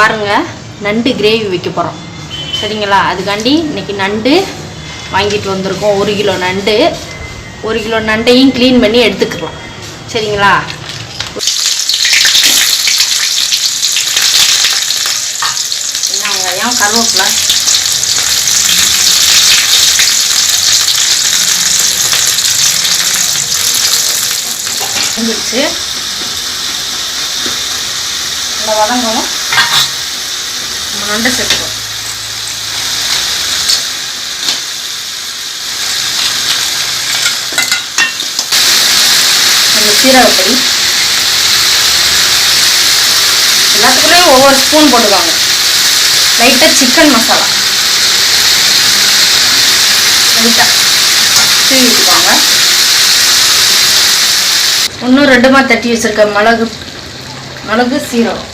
பாருங்க நண்டு கிரேவி வைக்க போகிறோம் சரிங்களா? அதுக்காண்டி இன்னைக்கு நண்டு வாங்கிட்டு வந்திருக்கோம். ஒரு கிலோ நண்டு. ஒரு கிலோ நண்டையும் க்ளீன் பண்ணி எடுத்துக்கலாம். சரிங்களா? வெங்காயம்? கருவேப்பிலை. வந்துருச்சு. இந்த வதங்கவும் நம்ம நண்டை சேர்த்துக்குவோம் சீரகப்பொடி. எல்லாத்துக்குள்ளேயும் ஒவ்வொரு ஸ்பூன் போட்டுக்காங்க. லைட்டாக சிக்கன் மசாலா லைட்டாக தூவி விட்டுக்கோங்க இன்னும் ரெண்டுமா தட்டி வச்சிருக்க மிளகு மிளகு சீரகம்.